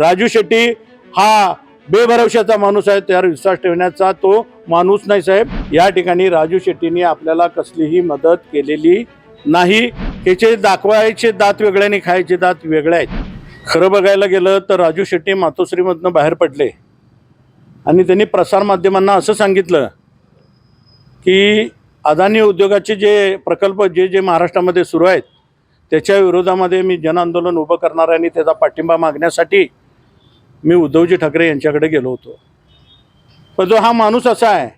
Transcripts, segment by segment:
राजू शेट्टी हा बेभरवशाचा माणूस आहे त्यावर विश्वास ठेवण्याचा तो माणूस नाही साहेब. या ठिकाणी राजू शेट्टीने आपल्याला कसलीही मदत केलेली नाही. त्याचे दाखवायचे दात वेगळे आणि खायचे दात वेगळे आहेत. खरं बघायला गेलं तर राजू शेट्टी मातोश्रीमधनं बाहेर पडले. आणि त्यांनी प्रसारमाध्यमांना असं सांगितलं की अदानी उद्योगाचे जे प्रकल्प जे जे महाराष्ट्रामध्ये सुरू आहेत त्याच्या विरोधामध्ये मी जनआंदोलन उभं करणार आहे आणि त्याचा पाठिंबा मागण्यासाठी मी उद्धवजी ठाकरे यांच्याकडे गेलो होतो. पण जो हा माणूस असा आहे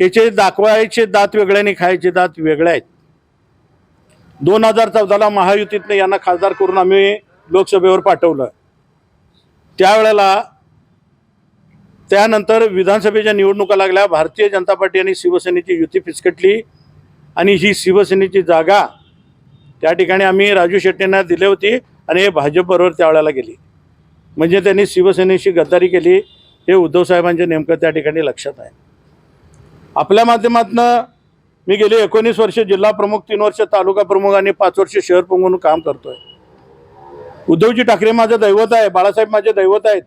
त्याचे दाखवायचे दात वेगळे आणि खायचे दात वेगळे आहेत. दोन हजार चौदाला महायुतीतनं यांना खासदार करून आम्ही लोकसभेवर पाठवलं. त्यावेळेला त्यानंतर विधानसभेच्या निवडणुका लागल्या भारतीय जनता पार्टी आणि शिवसेनेची युती फिसकटली आणि ही शिवसेनेची जागा त्या ठिकाणी आम्ही राजू शेट्टींना दिली होती आणि हे भाजपबरोबर त्यावेळेला गेली. म्हणजे त्यांनी शिवसेनेशी गद्दारी केली हे उद्धव साहेबांचे नेमकं त्या ठिकाणी लक्षात आहे. आपल्या माध्यमातनं मी गेली एकोणीस वर्ष जिल्हा प्रमुख तीन वर्ष तालुका प्रमुख आणि पाच वर्ष शहर प्रमुख म्हणून काम करतोय. उद्धवजी ठाकरे माझं दैवत आहे बाळासाहेब माझे दैवत आहेत.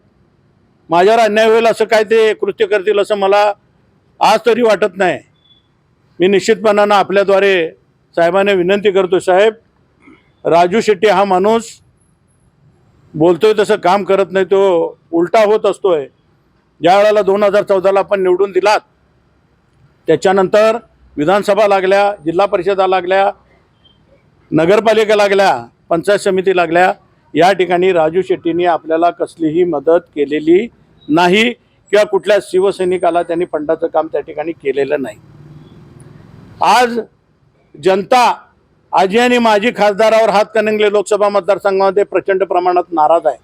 माझ्यावर अन्याय होईल असं काय ते कृत्य करतील असं मला आज तरी वाटत नाही. मी निश्चितपणानं आपल्याद्वारे साहेबांना विनंती करतो साहेब राजू शेट्टी हा माणूस बोलतोय तसं काम करत नाही तो उलटा होत असतोय. ज्या वेळेला दोन हजार चौदाला आपण निवडून दिलात त्याच्यानंतर विधानसभा लागल्या जिल्हा परिषदा लागल्या नगरपालिका लागल्या पंचायत समिती लागल्या या ठिकाणी राजू शेट्टींनी आपल्याला कसलीही मदत केलेली नाही किंवा कुठल्या शिवसैनिकाला त्यांनी फंडाचं काम त्या ठिकाणी केलेलं नाही. आज जनता आजी आणि माजी खासदारावर हातकणंगले लोकसभा मतदारसंघामध्ये प्रचंड प्रमाणात नाराज आहे.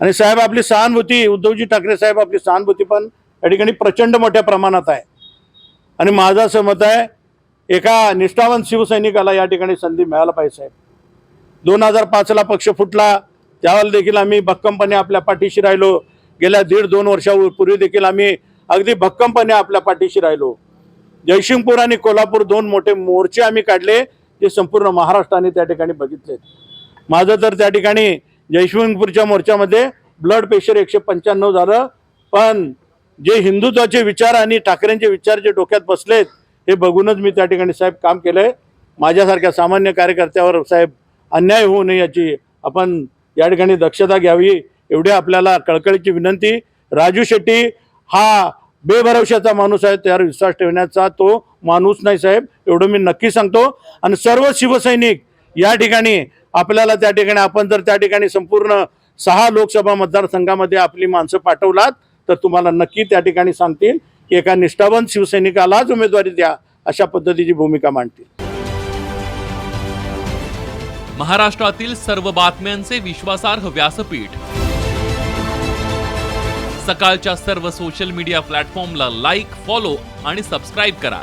आणि साहेब आपली सहानुभूती उद्धवजी ठाकरे साहेब आपली सहानुभूती पण या ठिकाणी प्रचंड मोठ्या प्रमाणात आहे. आणि माझं असं मत आहे एका निष्ठावंत शिवसैनिकाला या ठिकाणी संधी मिळायला पाहिजे साहेब. दोन हजार पाचला पक्ष फुटला त्यावेळेला देखील आम्ही भक्कमपणे आपल्या पाठीशी राहिलो. गेल्या दीड दोन वर्षापूर्वी देखील आम्ही अगदी भक्कमपणे आपल्या पाठीशी राहिलो. जयसिंगपूर आणि कोल्हापूर दोन मोठे मोर्चे आम्ही काढले. जे संपूर्ण महाराष्ट्राने त्या ठिकाणी बघितले माझं तर त्या ठिकाणी जयसिंगपूरच्या मोर्चामध्ये ब्लड प्रेशर एकशे पंच्याण्णव झालं. पण जे हिंदुत्वाचे विचार आणि ठाकरेंचे विचार जे डोक्यात बसलेत हे बघूनच मी त्या ठिकाणी साहेब काम केलंय. माझ्यासारख्या सामान्य कार्यकर्त्यावर साहेब अन्याय होऊ नये याची आपण या ठिकाणी दक्षता घ्यावी एवढी आपल्याला कळकळीची विनंती. राजू शेट्टी हा बेभरवशाचा माणूस आहे त्यावर विश्वास ठेवण्याचा तो माणूस नाही साहेब एवढं मी नक्की सांगतो. आणि सर्व शिवसैनिक या ठिकाणी आपल्याला त्या ठिकाणी आपण जर त्या ठिकाणी संपूर्ण सहा लोकसभा मतदारसंघामध्ये आपली माणसं पाठवलात तर तुम्हाला नक्की त्या ठिकाणी सांगतील की एका निष्ठावंत शिवसैनिकालाच उमेदवारी द्या अशा पद्धतीची भूमिका मांडतील. महाराष्ट्रातील सर्व बातम्यांचे विश्वासार्ह व्यासपीठ. सकाळच्या सर्व सोशल मीडिया प्लॅटफॉर्मला लाईक फॉलो आणि सबस्क्राईब करा.